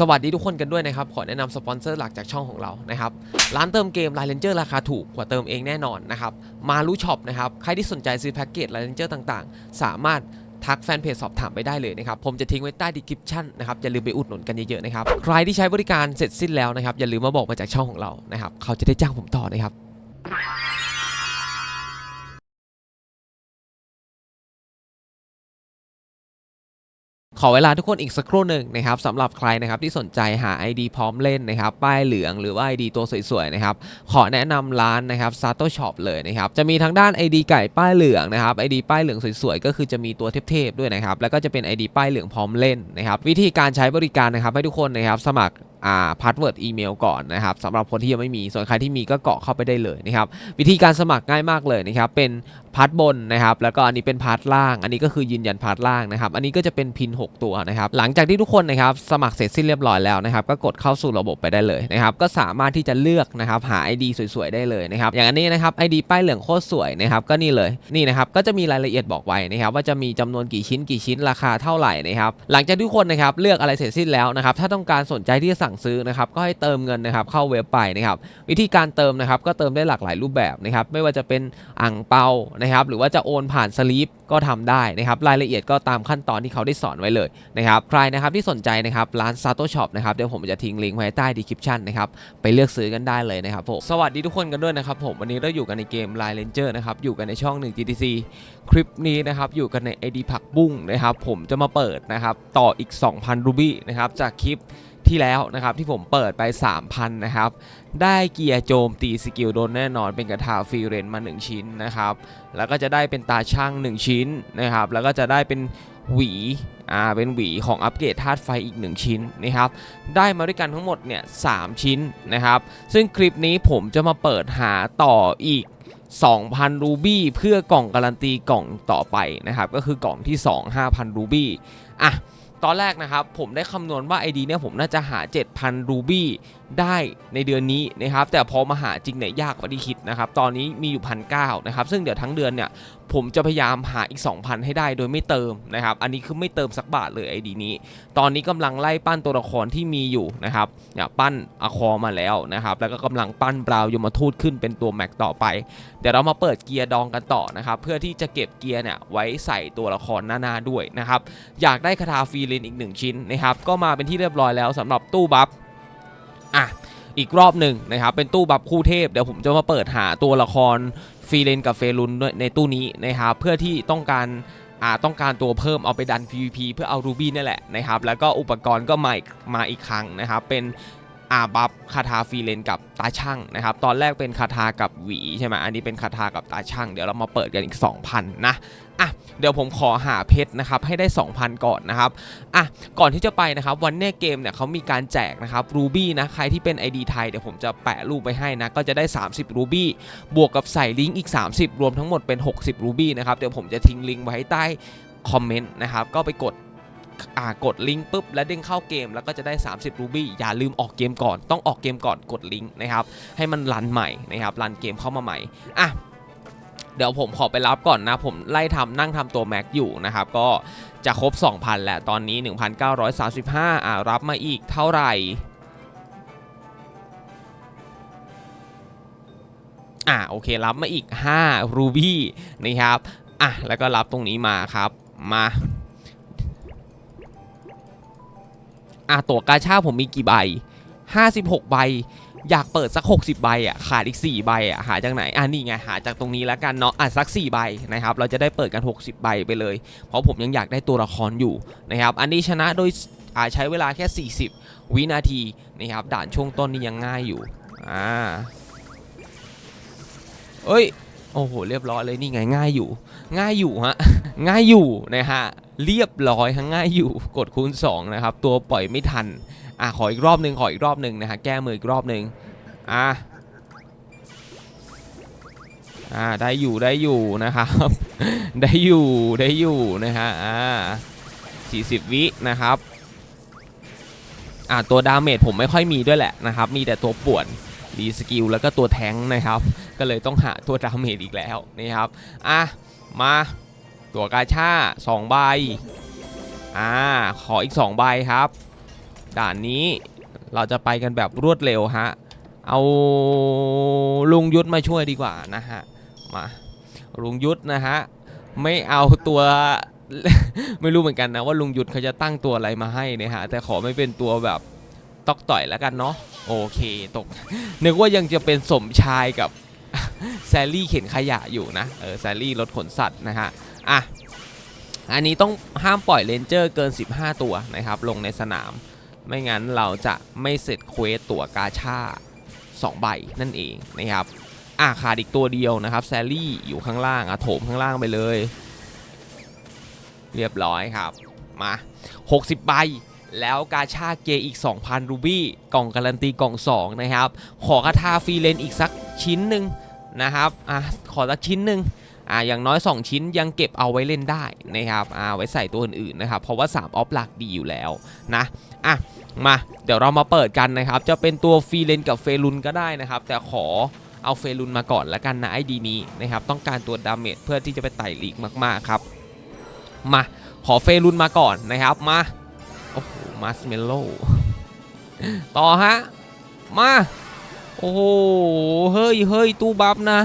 สวัสดีทุกคนกันด้วยนะครับ ขอแนะนำสปอนเซอร์หลักจากช่องของเรานะครับ ร้านเติมเกม l ายเลนเจอร์ราคาถูกกว่าเติมเองแน่นอนนะครับ มารู้ช็อปนะครับ ใครที่สนใจซื้อแพ็กเกจ l ายเลนเจอร์ต่างๆ สามารถทักแฟนเพจสอบถามไปได้เลยนะครับ ผมจะทิ้งไว้ใต้ดีคริปชั่นนะครับ อย่าลืมไปอุดหนุนกันเยอะๆนะครับ ใครที่ใช้บริการเสร็จสิ้นแล้วนะครับ อย่าลืมมาบอกมาจากช่องของเรานะครับ เขาจะได้จ้างผมต่อนะครับ ขอเวลาทุกคนอีกสักครู่หนึ่งนะครับสำหรับใครนะครับที่สนใจหา ID พร้อมเล่นนะครับป้ายเหลืองหรือว่า ID ตัวสวยๆนะครับขอแนะนำร้านนะครับ Sato Shop เลยนะครับจะมีทั้งด้าน ID ไก่ป้ายเหลืองนะครับ ID ป้ายเหลืองสวยๆก็คือจะมีตัวเทพๆด้วยนะครับแล้วก็จะเป็น ID ป้ายเหลืองพร้อมเล่นนะครับวิธีการใช้บริการนะครับให้ทุกคนนะครับสมัครอ่าพาสเวิร์ดอีเมลก่อนนะครับสำหรับคนที่ยังไม่มีส่วนใครที่มีก็เกาะเข้าไปได้เลยนะครับวิธีการสมัครง่ายมากเลยนะครับเป็น พาร์ทบนนะครับแล้วก็อันนี้เป็นพาร์ทล่าง อันนี้ก็คือยืนยันพาร์ทล่างนะครับอันนี้ก็จะเป็นพิน 6 ตัวนะครับหลังจากที่ทุกคนนะครับสมัครเสร็จสิ้นเรียบร้อยแล้วนะครับก็กดเข้าสู่ระบบไปได้เลยนะครับก็สามารถที่จะเลือกนะครับหา ID สวยๆได้เลยนะครับอย่างอันนี้นะครับ ID ป้ายเหลืองโคตรสวยนะครับก็นี่เลยนี่นะครับก็จะมีรายละเอียดบอกไว้นะครับว่าจะมีจำนวนกี่ชิ้นกี่ชิ้นราคาเท่าไหร่นะครับหลังจากทุกคนนะครับเลือกอะไรเสร็จสิ้นแล้วนะครับถ้าต้องการสนใจที่จะสั่งซื้อนะครับก็ให้เติมเงินนะครับเข้าเว็บไปนะครับวิธีการเติมนะครับก็เติมได้หลากหลายรูปแบบนะครับไม่ว่าจะเป็นอ่างเปานะครับหรือว่าจะโอนผ่านสลีปก็ทำได้นะครับรายละเอียดก็ตามขั้นตอนที่เขาได้สอนไว้เลยนะครับใครนะครับที่สนใจนะครับร้าน Sato Shop นะครับเดี๋ยวผมจะทิ้งลิงก์ไว้ใต้ดีคริปชันนะครับไปเลือกซื้อกันได้เลยนะครับผมสวัสดีทุกคนกันด้วยนะครับผมวันนี้เราอยู่กันในเกม Line Ranger นะครับอยู่กันในช่อง 1 GTC คลิปนี้นะครับอยู่กันใน ID ผักบุ้งนะครับผมจะมาเปิดนะครับต่ออีก 2,000รูบี้นะครับจากคลิป ที่แล้วนะครับที่ผมเปิดไป 3,000 นะครับ ได้เกียร์โจมตีสกิลโดนแน่นอนเป็นกระทาฟรีเรนมา 1 ชิ้นนะครับ แล้วก็จะได้เป็นตาช่าง 1 ชิ้นนะครับ แล้วก็จะได้เป็นหวีอ่าเป็นหวีของอัปเกรดธาตุไฟอีก 1 ชิ้นนะครับ ได้มาด้วยกันทั้งหมดเนี่ยสชิ้นนะครับ ซึ่งคลิปนี้ผมจะมาเปิดหาต่ออีก 2,000 รูบี้เพื่อกล่องการันตีกล่องต่อไปนะครับ ก็คือกล่องที่ 2 5,000 รูบี้อะ ตอนแรกนะครับผมได้คำนวณว่า ID เนี่ยผมน่าจะหา 7,000รูบี้ ได้ในเดือนนี้นะครับแต่พอมาหาจริงเนี่ยยากกว่าที่คิดนะครับตอนนี้มีอยู่พันเนะครับซึ่งเดี๋ยวทั้งเดือนเนี่ยผมจะพยายามหาอีก 2,000 ให้ได้โดยไม่เติมนะครับอันนี้คือไม่เติมสักบาทเลย ID นี้ ตอนนี้กำลังไล่ปั้นตัวละครที่มีอยู่นะครับเนี่ยปั้นอคอมาแล้วนะครับแล้วก็กำลังปั้นบราวยมทูตขึ้นเป็นตัวแม็กต่อไป เดี๋ยวเรามาเปิดเกียร์ดองกันต่อนะครับเพื่อที่จะเก็บเกียร์เนี่ยไว้ใส่ตัวละครหน้าๆด้วยนะครับอยากได้คาถาฟรีเลนอีก 1 ชิ้นนะครับก็มาเป็นที่เรียบร้อยแล้วสำหรับตู้บัฟ อะอีกรอบหนึ่งนะครับเป็นตู้บับคู่เทพเดี๋ยวผมจะมาเปิดหาตัวละครฟรีเลนกับเฟรุนด้วยในตู้นี้นะครับเพื่อที่ต้องการอ่าต้องการตัวเพิ่มเอาไปดัน PVP เพื่อเอารูบี้นี่แหละนะครับแล้วก็อุปกรณ์ก็มาอีกมาอีกครั้งนะครับเป็น อาบัฟคาถาฟรีเลนกับตาช่างนะครับ ตอนแรกเป็นคาถากับหวีใช่ไหมอันนี้เป็นคาถากับตาช่าง เดี๋ยวเรามาเปิดกันอีก 2,000 นะอะเดี๋ยวผมขอหาเพชรนะครับให้ได้ 2,000 ก่อนนะครับอะก่อนที่จะไปนะครับวันเนี้ยเกมเนี่ยเขามีการแจกนะครับรูบี้นะใครที่เป็น ID ไทยเดี๋ยวผมจะแปะรูปไปให้นะก็จะได้ 30 รูบี้บวกกับใส่ลิงก์อีก 30 รวมทั้งหมดเป็น 60 รูบี้นะครับเดี๋ยวผมจะทิ้งลิงก์ไว้ใต้คอมเมนต์นะครับก็ไปกด กดลิงก์ปุ๊บแล้วเด้งเข้าเกม แล้วก็จะได้ 30 รูบี้อย่าลืมออกเกมก่อน ต้องออกเกมก่อนกดลิงก์นะครับให้มันรันใหม่นะครับรันเกมเข้ามาใหม่อะเดี๋ยวผมขอไปรับก่อนนะ ผมไล่ทำนั่งทำตัวแม็กอยู่นะครับ ก็จะครบ 2,000 แหล้วตอนนี้ 1,935 อ่ารับมาอีกเท่าไหร่อ่าโอเครับมาอีก5รูบี้นะครับอะแล้วก็รับตรงนี้มาครับมา อะตัวกาชาผมมีกี่ใบ 56 ใบ อยากเปิดสัก 60 ใบอะขาดอีก 4 ใบอะหาจากไหนอะนี่ไงหาจากตรงนี้แล้วกันเนาะอะสัก 4 ใบนะครับเราจะได้เปิดกัน 60 ใบไปเลย เพราะผมยังอยากได้ตัวละครอยู่นะครับอันนี้ชนะโดยอ่าใช้เวลาแค่ 40 วินาทีนะครับด่านช่วงต้นนี่ยังง่ายอยู่อ่าเอ้ยโอ้โหเรียบร้อยเลยนี่ไงง่ายอยู่ ง่ายอยู่ฮะง่ายอยู่นะฮะ เรียบร้อยฮะง่ายอยู่กดคูณ 2 นะครับ ตัวปล่อยไม่ทัน อะ ขออีกรอบหนึ่งขออีกรอบหนึ่งนะฮะ แก้มืออีกรอบหนึ่งอะ อ่า ได้อยู่ได้อยู่นะครับ ได้อยู่ได้อยู่นะฮะ อ่า40 วินะครับ อ่า ตัวดาเมจผมไม่ค่อยมีด้วยแหละนะครับ มีแต่ตัวป่วนรีสกิลแล้วก็ตัวแทงนะครับ ก็เลยต้องหาตัวดาเมจอีกแล้วนะครับ อะ มา ตัวกาชา2ใบอ่าขออีก 2 ใบครับ ด่านนี้เราจะไปกันแบบรวดเร็วฮะ เอาลุงยุทธมาช่วยดีกว่านะฮะ มาลุงยุทธนะฮะ ไม่เอาตัวไม่รู้เหมือนกันนะว่าลุงยุทธเขาจะตั้งตัวอะไรมาให้เนะฮะ แต่ขอไม่เป็นตัวแบบตอกต่อยแล้วกันเนาะโอเคตกนึกว่ายังจะเป็นสมชายกับ แซลลี่เข็นขยะอยู่นะเออแซลลี่รถขนสัตว์นะฮะอะอันนี้ต้องห้ามปล่อยเลนเจอร์เกิน 15 ตัวนะครับ ลงในสนาม ไม่งั้นเราจะไม่เสร็จเควสตัวกาชา2ใบนั่นเองนะครับอะขาดอีกตัวเดียวนะครับแซลลี่อยู่ข้างล่างอะโถมข้างล่างไปเลย เรียบร้อยครับ มา 60 ใบ แล้วกาชาเกอีก 2,000 รูบี้ กล่องการันตีกล่อง 2 นะครับ ขอคาทาฟรีเลนอีกสักชิ้นหนึ่ง นะครับอะขอสักชิ้นหนึ่งอะอย่างน้อย 2 ชิ้นยังเก็บเอาไว้เล่นได้นะครับอ่าไว้ใส่ตัวอื่นๆนะครับเพราะว่า 3 ออฟหลักดีอยู่แล้วนะอะมาเดี๋ยวเรามาเปิดกันนะครับ จะเป็นตัวฟรีเลนกับเฟรุนก็ได้นะครับ แต่ขอเอาเฟรุนมาก่อนละกันนะไอดีนี้นะครับต้องการตัวดาเมจเพื่อที่จะไปไต่ลีกมากๆครับมาขอเฟรุนมาก่อนนะครับมาโอ้โหมาสเมลโล่ต่อฮะมา อ้โห เฮ้ยเฮ้ยตู้บัฟนะ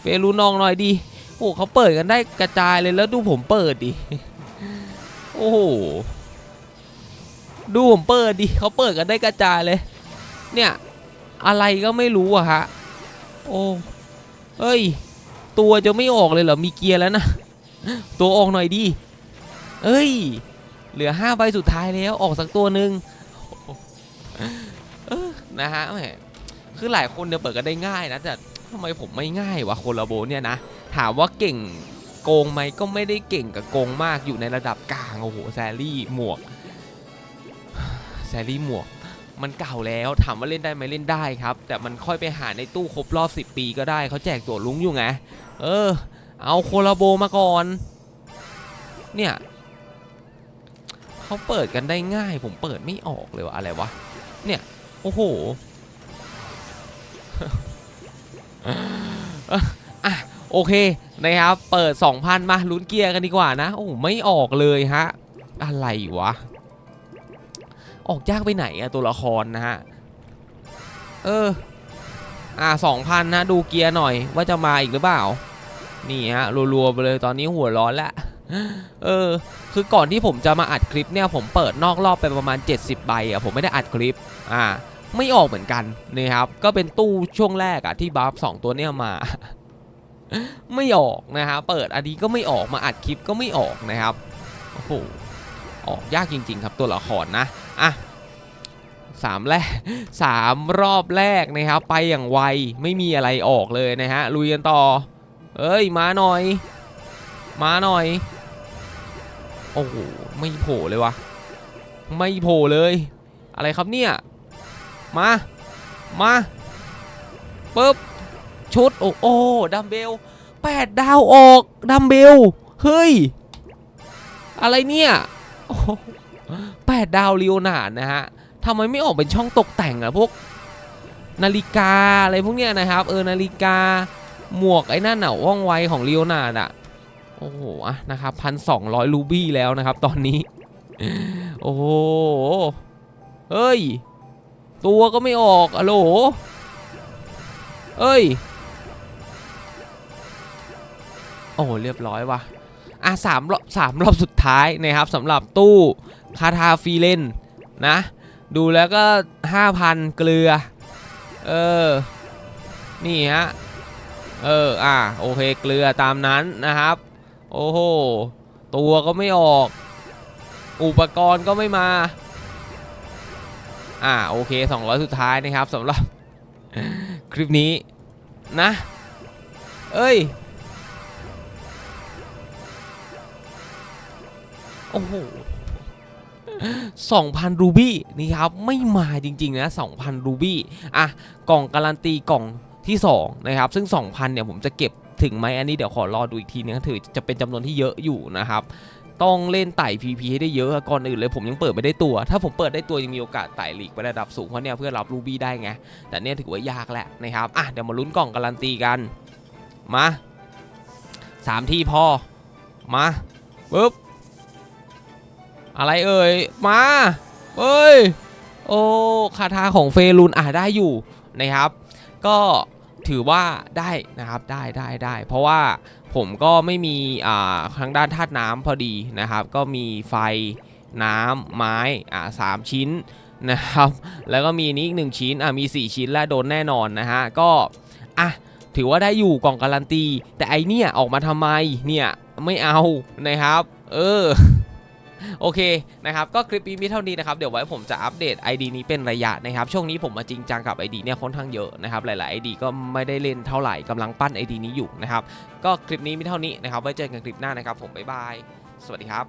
เฟรุนองหน่อยดี โอ้เขาเปิดกันได้กระจายเลยแล้วดูผมเปิดดิ โอ้โห ดูผมเปิดดิเขาเปิดกันได้กระจายเลย เนี่ย อะไรก็ไม่รู้อะฮะ โอ้เฮ้ย ตัวจะไม่ออกเลยเหรอ มีเกียร์แล้วนะ ตัวออกหน่อยดิเอ้ย เหลือ5ใบสุดท้ายแล้ว ออกสักตัวหนึ่งนะฮะแหม คือหลายคนเนี่ยเปิดกันได้ง่ายนะแต่ทำไมผมไม่ง่ายวะโคลาโบเนี่ยนะ ถามว่าเก่งโกงไหมก็ไม่ได้เก่งกับโกงมากอยู่ในระดับกลางโอ้โหแซรี่หมวกแซรี่หมวกมันเก่าแล้วถามว่าเล่นได้ไหมเล่นได้ครับ แต่มันค่อยไปหาในตู้ครบรอบ 10 ปีก็ได้เขาแจกตัวลุงอยู่ไงเออ เอาโคลาโบมาก่อน เนี่ยเขาเปิดกันได้ง่าย ผมเปิดไม่ออกเลยว่าอะไรวะเนี่ยโอ้โห อะโอเคนะครับ เปิด 2,000 มาลุ้นเกียร์กันดีกว่านะ โอ้ไม่ออกเลยฮะ อะไรวะ ออกยากไปไหนอะตัวละครนะฮะ เออ อะ2,000นะ ดูเกียร์หน่อยว่าจะมาอีกหรือเปล่า นี่ฮะรัวๆไปเลยตอนนี้หัวร้อนล้วเออ คือก่อนที่ผมจะมาอัดคลิปเนี่ย ผมเปิดนอกรอบไปประมาณ 70 ใบอะผมไม่ได้อัดคลิป อ่า ไม่ออกเหมือนกันนะครับก็เป็นตู้ช่วงแรกอะที่บัฟสองตัวเนี่ยมา ไม่ออกนะฮะเปิดอันนี้ก็ไม่ออกมาอัดคลิปก็ไม่ออกนะครับโอ้โหออกยากจริง ๆ ครับตัวละครนะอะสามแรกสามรอบแรกนะครับ ไปอย่างไวไม่มีอะไรออกเลยนะฮะลุยกันต่อ เอ้ยมาหน่อย มาหน่อย โอ้โหไม่โผล่เลยวะไม่โผล่เลย อะไรครับเนี่ย มา มาปึ๊บชุด โอ้โอ้ดัมเบลแปดดาวออกดัมเบลเฮ้ย อะไรเนี่ยแปดดาวลีโอนาดนะฮะทำไมไม่ออกเป็นช่องตกแต่งอะพวก นาฬิกาอะไรพวกเนี้ยนะครับ เออนาฬิกาหมวกไอ้นั่นน่ะว่องไวของลีโอนาดอะโอ้โหอะนะครับพันสองร้อยรูบี้แล้วนะครับ ตอนนี้ โอ้โหเฮ้ย ตัวก็ไม่ออกอะโหลเอ้ย โอ้โห เรียบร้อยว่ะ อะสามรอบสามรอบสุดท้ายนะครับสำหรับตู้คาทาฟีเลนนะ ดูแล้วก็ 5,000 เกลือ เออ นี่ฮะ เออ อะ โอเค เกลือตามนั้นนะครับ โอ้โห ตัวก็ไม่ออก อุปกรณ์ก็ไม่มา อ่าโอเค 200 สุดท้ายนะครับสำหรับคลิปนี้นะ เอ้ย โอ้โห2,000 รูบี้นี่ครับ ไม่มาจริง ๆ นะ 2,000 รูบี้อะ กล่องการันตีกล่องที่2นะครับ ซึ่ง 2,000 เนี่ย ผมจะเก็บถึงไหมอันนี้เดี๋ยวขอรอดูอีกทีนึงถือจะเป็นจำนวนที่เยอะอยู่นะครับ ต้องเล่นไต่ PP ให้ได้เยอะก่อนอื่นเลยผมยังเปิดไม่ได้ตัว ถ้าผมเปิดได้ตัวยังมีโอกาสไต่ลีกไประดับสูงเพราะเนี่ยเพื่อรับรูบี้ได้ไง แต่เนี่ยถือว่ายากแหละนะครับอะเดี๋ยวมาลุ้นกล่องการันตีกันมาสามที่พอมาปึ๊บอะไรเอ่ยมาเอ้ยโอ้คาถาของเฟรุนอะได้อยู่นะครับ ก็ ถือว่าได้นะครับได้ได้ได้ เพราะว่าผมก็ไม่มีอ่าทางด้านธาตุน้ำพอดีนะครับ ก็มีไฟน้ำไม้อ่าสามชิ้นนะครับ แล้วก็มีนี้อีกหนึ่งชิ้นอะมี 4 ชิ้นและโดนแน่นอนนะฮะก็อะถือว่าได้อยู่กล่องการันตี แต่ไอเนี่ยออกมาทำไมเนี่ยไม่เอานะครับ เออ โอเคนะครับก็คลิปนี้มีเท่านี้นะครับเดี๋ยวไว้ผมจะอัปเดต ID นี้เป็นระยะนะครับช่วงนี้ผมมาจริงจังกับ ID เนี่ยค่อนข้างเยอะนะครับหลายๆ ID ก็ไม่ได้เล่นเท่าไหร่กำลังปั้น ID นี้อยู่นะครับก็คลิปนี้มีเท่านี้นะครับไว้เจอกันคลิปหน้านะครับผมบ๊ายบายสวัสดีครับ